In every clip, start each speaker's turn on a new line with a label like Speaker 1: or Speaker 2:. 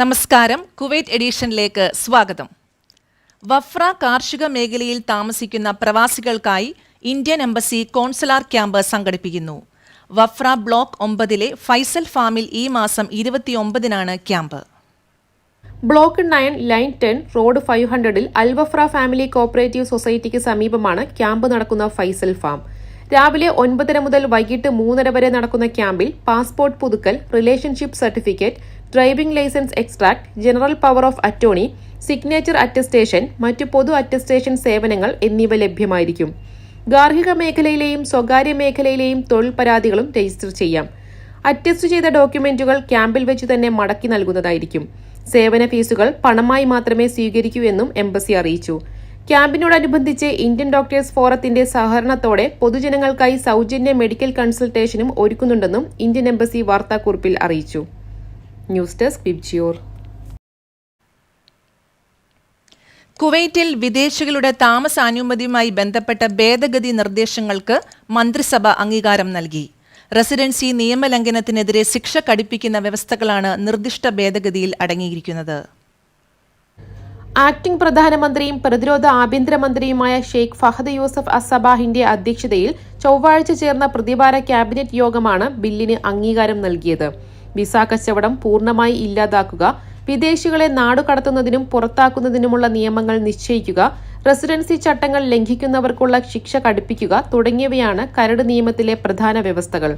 Speaker 1: നമസ്കാരം. കുവൈറ്റ് എഡിഷനിലേക്ക് സ്വാഗതം. വഫ്ര കാർഷിക മേഖലയിൽ താമസിക്കുന്ന പ്രവാസികൾക്കായി ഇന്ത്യൻ എംബസി കോൺസുലാർ ക്യാമ്പ് സംഘടിപ്പിക്കുന്നു. വഫ്ര ബ്ലോക്ക് ഒമ്പതിലെ ഫൈസൽ ഫാമിൽ ഈ മാസം ഇരുപത്തിയൊമ്പതിനാണ് camp.
Speaker 2: Block nine line ten road five ഹൺഡ്രഡിൽ അൽവഫ്ര family cooperative സൊസൈറ്റിക്ക് സമീപമാണ് ക്യാമ്പ് നടക്കുന്ന ഫൈസൽ ഫാം. രാവിലെ ഒൻപതര മുതൽ വൈകിട്ട് മൂന്നര വരെ നടക്കുന്ന ക്യാമ്പിൽ പാസ്പോർട്ട് പുതുക്കൽ relationship certificate driving licence extract general power of attorney signature attestation മറ്റു പൊതു അറ്റസ്റ്റേഷൻ സേവനങ്ങൾ എന്നിവ ലഭ്യമായിരിക്കും. ഗാർഹിക മേഖലയിലെയും സ്വകാര്യ മേഖലയിലെയും തൊഴിൽ പരാതികളും രജിസ്റ്റർ ചെയ്യാം. അറ്റസ്റ്റ് ചെയ്ത ഡോക്യുമെന്റുകൾ ക്യാമ്പിൽ വെച്ച് തന്നെ മടക്കി നൽകുന്നതായിരിക്കും. സേവന ഫീസുകൾ പണമായി മാത്രമേ സ്വീകരിക്കൂ എന്നും എംബസി അറിയിച്ചു. ക്യാമ്പിനോടനുബന്ധിച്ച് ഇന്ത്യൻ ഡോക്ടേഴ്സ് ഫോറത്തിന്റെ സഹകരണത്തോടെ പൊതുജനങ്ങൾക്കായി സൗജന്യ മെഡിക്കൽ കൺസൾട്ടേഷനും ഒരുക്കുന്നുണ്ടെന്നും ഇന്ത്യൻ എംബസി വാർത്താക്കുറിപ്പിൽ അറിയിച്ചു. News desk Vibgyor.
Speaker 1: കുവൈറ്റിൽ വിദേശികളുടെ താമസാനുമതിയുമായി ബന്ധപ്പെട്ട ഭേദഗതി നിർദ്ദേശങ്ങൾക്ക് മന്ത്രിസഭ അംഗീകാരം നൽകി. റെസിഡൻസി നിയമലംഘനത്തിനെതിരെ ശിക്ഷ കടിപ്പിക്കുന്ന വ്യവസ്ഥകളാണ് നിർദ്ദിഷ്ട ഭേദഗതിയിൽ അടങ്ങിയിരിക്കുന്നത്.
Speaker 2: ആക്ടിംഗ് പ്രധാനമന്ത്രിയും പ്രതിരോധ ആഭ്യന്തരമന്ത്രിയുമായ ഷെയ്ഖ് ഫഹദ് യൂസഫ് അസബാഹിന്റെ അധ്യക്ഷതയിൽ ചൊവ്വാഴ്ച ചേർന്ന പ്രതിവാര ക്യാബിനറ്റ് യോഗമാണ് ബില്ലിന് അംഗീകാരം നൽകിയത്. വിസ കച്ചവടം പൂർണമായി ഇല്ലാതാക്കുക വിദേശികളെ നാടുകടത്തുന്നതിനും പുറത്താക്കുന്നതിനുമുള്ള നിയമങ്ങൾ നിശ്ചയിക്കുക റെസിഡൻസി ചട്ടങ്ങൾ ലംഘിക്കുന്നവർക്കുള്ള ശിക്ഷ കടുപ്പിക്കുക തുടങ്ങിയവയാണ് കരട് നിയമത്തിലെ പ്രധാന വ്യവസ്ഥകൾ.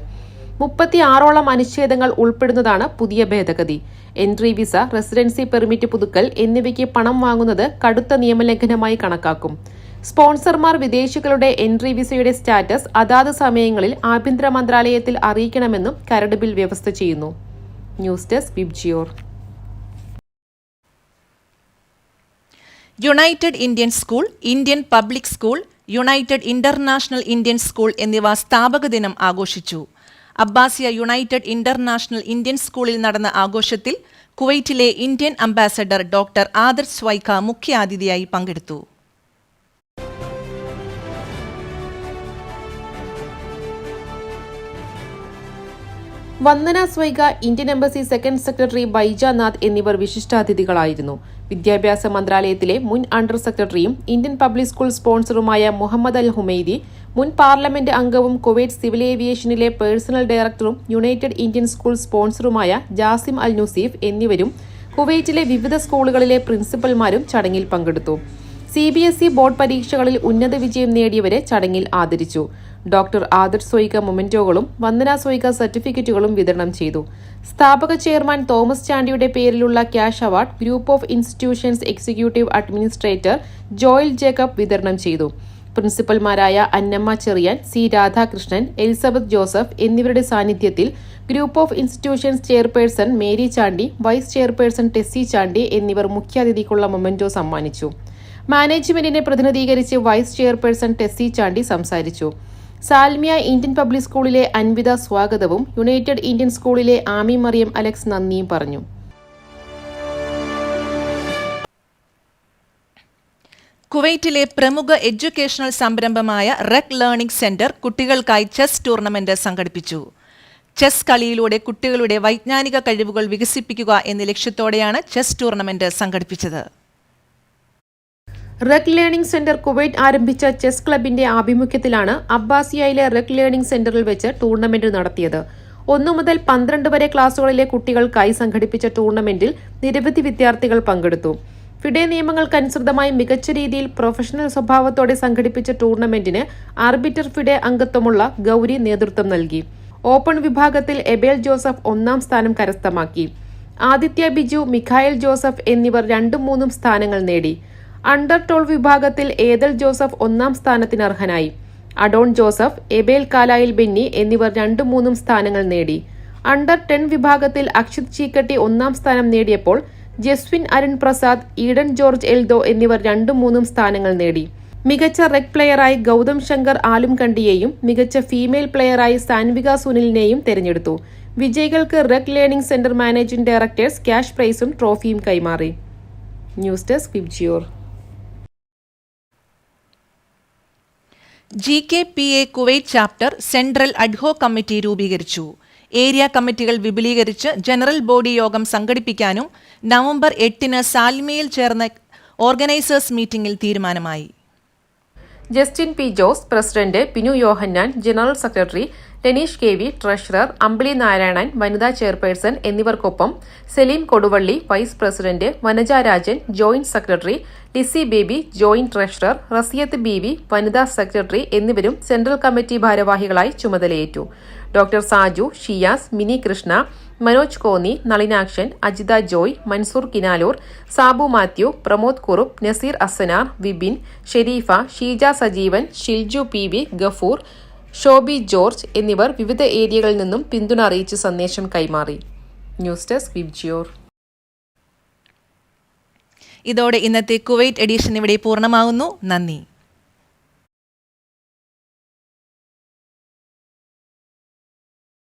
Speaker 2: മുപ്പത്തിയാറോളം അനുച്ഛേദങ്ങൾ ഉൾപ്പെടുന്നതാണ് പുതിയ ഭേദഗതി. എൻട്രി വിസ റെസിഡൻസി പെർമിറ്റ് പുതുക്കൽ എന്നിവയ്ക്ക് പണം വാങ്ങുന്നത് കടുത്ത നിയമലംഘനമായി കണക്കാക്കും. സ്പോൺസർമാർ വിദേശികളുടെ എൻട്രി വിസയുടെ സ്റ്റാറ്റസ് അതാത് സമയങ്ങളിൽ ആഭ്യന്തര മന്ത്രാലയത്തിൽ അറിയിക്കണമെന്നും കരട് ബിൽ വ്യവസ്ഥ ചെയ്യുന്നു. News desk Vibgyor
Speaker 1: United Indian school Indian public school United international Indian school എന്നിവ സ്ഥാപക ദിനം ആഘോഷിച്ചു. അബ്ബാസിയ യുണൈറ്റഡ് ഇന്റർനാഷണൽ ഇന്ത്യൻ സ്കൂളിൽ നടന്ന ആഘോഷത്തിൽ കുവൈറ്റിലെ Indian ambassador doctor Adarsh Swaika മുഖ്യാതിഥിയായി പങ്കെടുത്തു.
Speaker 2: Vandana Swaika Indian embassy second secretary Baijnath എന്നിവർ വിശിഷ്ടാതിഥികളായിരുന്നു. വിദ്യാഭ്യാസ മന്ത്രാലയത്തിലെ മുൻ അണ്ടർ സെക്രട്ടറിയും ഇന്ത്യൻ പബ്ലിക് സ്കൂൾ സ്പോൺസറുമായ മുഹമ്മദ് അൽ ഹുമൈദി മുൻ പാർലമെന്റ് അംഗവും കുവൈറ്റ് സിവിൽ ഏവിയേഷനിലെ പേഴ്സണൽ ഡയറക്ടറും യുണൈറ്റഡ് ഇന്ത്യൻ സ്കൂൾ സ്പോൺസറുമായ ജാസിം അൽ നുസീഫ് എന്നിവരും കുവൈറ്റിലെ വിവിധ സ്കൂളുകളിലെ പ്രിൻസിപ്പൽമാരും ചടങ്ങിൽ പങ്കെടുത്തു. സി ബോർഡ് പരീക്ഷകളിൽ ഉന്നത വിജയം നേടിയവരെ ചടങ്ങിൽ ആദരിച്ചു. ഡോക്ടർ ആദർ സോയിക മൊമെന്റോകളും വന്ദന സോയിക സർട്ടിഫിക്കറ്റുകളും വിതരണം ചെയ്തു. സ്ഥാപക ചെയർമാൻ തോമസ് ചാണ്ടിയുടെ പേരിലുള്ള cash award group of institutions executive administrator Joel Jacob വിതരണം ചെയ്തു. പ്രിൻസിപ്പൽമാരായ അന്നമ്മ ചെറിയാൻ സി രാധാകൃഷ്ണൻ എലിസബത്ത് ജോസഫ് എന്നിവരുടെ സാന്നിധ്യത്തിൽ group of institutions chairperson Mary Chandy vice chairperson Tessy Chandy എന്നിവർ മുഖ്യാതിഥിക്കുള്ള മൊമെന്റോ സമ്മാനിച്ചു. മാനേജ്മെന്റിനെ പ്രതിനിധീകരിച്ച് വൈസ് ചെയർപേഴ്സൺ ടെസ്സി ചാണ്ടി സംസാരിച്ചു. സാൽമിയ ഇന്ത്യൻ പബ്ലിക് സ്കൂളിലെ അൻവിത സ്വാഗതവും യുണൈറ്റഡ് ഇന്ത്യൻ സ്കൂളിലെ ആമി മറിയം അലക്സ് നന്ദിയും പറഞ്ഞു.
Speaker 1: കുവൈറ്റിലെ പ്രമുഖ എഡ്യൂക്കേഷണൽ സംരംഭമായ റെക് ലേണിംഗ് സെന്റർ കുട്ടികൾക്കായി ചെസ് ടൂർണമെന്റ് സംഘടിപ്പിച്ചു. ചെസ് കളിയിലൂടെ കുട്ടികളുടെ വൈജ്ഞാനിക കഴിവുകൾ വികസിപ്പിക്കുക എന്ന ലക്ഷ്യത്തോടെയാണ് ചെസ് ടൂർണമെന്റ് സംഘടിപ്പിച്ചത്.
Speaker 2: റെക് ലേണിംഗ് സെന്റർ കുവൈറ്റ് ആരംഭിച്ച ചെസ് ക്ലബിന്റെ ആഭിമുഖ്യത്തിലാണ് അബ്ബാസിയയിലെ റെക് ലേണിംഗ് സെന്ററിൽ വെച്ച് ടൂർണമെന്റ് നടത്തിയത്. ഒന്നു മുതൽ പന്ത്രണ്ട് വരെ ക്ലാസുകളിലെ കുട്ടികൾക്കായി സംഘടിപ്പിച്ച ടൂർണമെന്റിൽ നിരവധി വിദ്യാർത്ഥികൾ പങ്കെടുത്തു. ഫിഡെ നിയമങ്ങൾക്കനുസൃതമായി മികച്ച രീതിയിൽ പ്രൊഫഷണൽ സ്വഭാവത്തോടെ സംഘടിപ്പിച്ച ടൂർണമെന്റിന് ആർബിറ്റർ ഫിഡെ അംഗത്വമുള്ള ഗൌരി നേതൃത്വം നൽകി. ഓപ്പൺ വിഭാഗത്തിൽ എബേൽ ജോസഫ് ഒന്നാം സ്ഥാനം കരസ്ഥമാക്കി. ആദിത്യ ബിജു മിഖായൽ ജോസഫ് എന്നിവർ രണ്ടും മൂന്നും സ്ഥാനങ്ങൾ നേടി. അണ്ടർ ട്വൽവ് വിഭാഗത്തിൽ ഏതൽ ജോസഫ് ഒന്നാം സ്ഥാനത്തിന് അർഹനായി. Adon Joseph Abel Kalayil Benny എന്നിവർ രണ്ടും മൂന്നും സ്ഥാനങ്ങൾ നേടി. അണ്ടർ ടെൻ വിഭാഗത്തിൽ അക്ഷിത് ചീക്കട്ടി ഒന്നാം സ്ഥാനം നേടിയപ്പോൾ ജസ്വിൻ അരുൺ പ്രസാദ് ഈഡൻ ജോർജ് എൽദോ എന്നിവർ രണ്ടും മൂന്നും സ്ഥാനങ്ങൾ നേടി. മികച്ച റെഗ് പ്ലെയറായി ഗൗതം ശങ്കർ ആലുംകണ്ടിയെയും മികച്ച ഫീമെയിൽ പ്ലെയറായി സാൻവിക സുനിലിനെയും തെരഞ്ഞെടുത്തു. വിജയികൾക്ക് Reg learning centre managing directors cash പ്രൈസും ട്രോഫിയും കൈമാറി. News desk Vibgyor.
Speaker 1: G K P A Kuwait chapter central ad hoc committee രൂപീകരിച്ചു. ഏരിയ കമ്മിറ്റികൾ വിപുലീകരിച്ച് ജനറൽ ബോഡി യോഗം സംഘടിപ്പിക്കാനും നവംബർ എട്ടിന് സാൽമിയിൽ ചേർന്ന ഓർഗനൈസേഴ്സ് മീറ്റിംഗിൽ തീരുമാനമായി.
Speaker 2: Justin P Jose president Pinu Yohannan general secretary Lenish K V treasurer Ambili Narayanan വനിതാ chairperson എന്നിവർക്കൊപ്പം Saleem Koduvally vice president Vanaja Rajan joint secretary Lissy Baby joint treasurer Raziyath Beevi വനിതാ secretary എന്നിവരും central committee ഭാരവാഹികളായി ചുമതലയേറ്റു. Doctor Saju Shiyas Mini Krishna Manoj Konni Nalinakshan Ajitha Joy Mansoor Kinaloor Sabu Mathew Pramod Kurup Naseer Asanar Vibin Sherifa Sheeja Sajeevan Shilju P V Gafoor Shobi George എന്നിവർ വിവിധ ഏരിയകളിൽ നിന്നും പിന്തുണ അറിയിച്ച് സന്ദേശം കൈമാറി. ന്യൂസ് ഡെസ്ക് വിബ്ജിയോർ
Speaker 1: ഇതോടെ ഇന്നത്തെ കുവൈറ്റ് എഡിഷൻ ഇവിടെ പൂർണമാകുന്നു. നന്ദി.